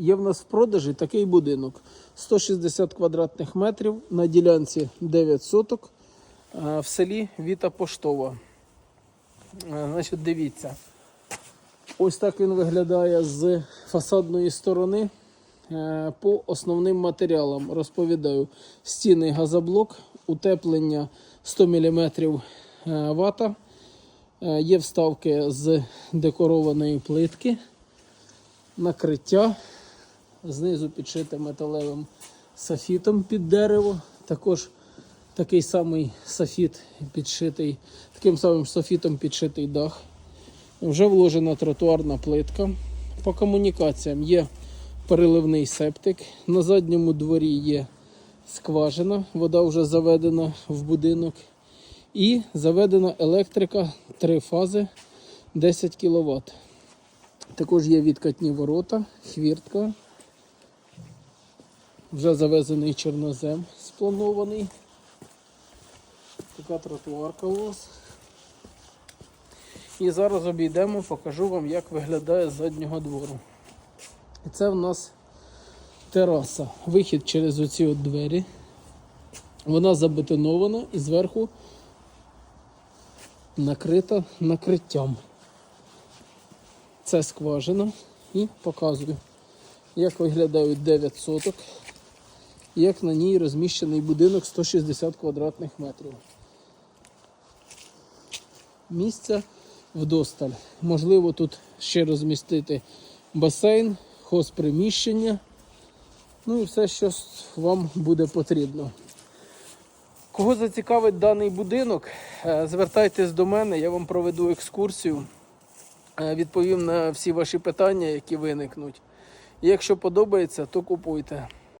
Є в нас в продажі такий будинок 160 квадратних метрів на ділянці 9 соток е, в селі Віта Поштова. Е, Значить, дивіться. Ось так він виглядає з фасадної сторони. Е, По основним матеріалам розповідаю: стіни газоблок, утеплення 100 мм вата. Є вставки з декорованої плитки, накриття. Знизу підшите металевим софітом під дерево. Також такий самий софіт підшитий, таким самим софітом підшитий дах. Вже вложена тротуарна плитка. По комунікаціям є переливний септик. На задньому дворі є скважина, вода вже заведена в будинок. І заведена електрика три фази 10 кВт. Також є відкатні ворота, хвіртка. Вже завезений чорнозем спланований. Така тротуарка у вас. І зараз обійдемо, покажу вам, як виглядає з заднього двору. І це в нас тераса. Вихід через оці от двері. Вона забетонована і зверху накрита накриттям. Це скважина. І показую, як виглядають 9 соток, як на ній розміщений будинок 160 квадратних метрів. Місця вдосталь. Можливо, тут ще розмістити басейн, хозприміщення. Ну і все, що вам буде потрібно. Кого зацікавить даний будинок, е, звертайтесь до мене, я вам проведу екскурсію, е, відповім на всі ваші питання, які виникнуть. І якщо подобається, то купуйте.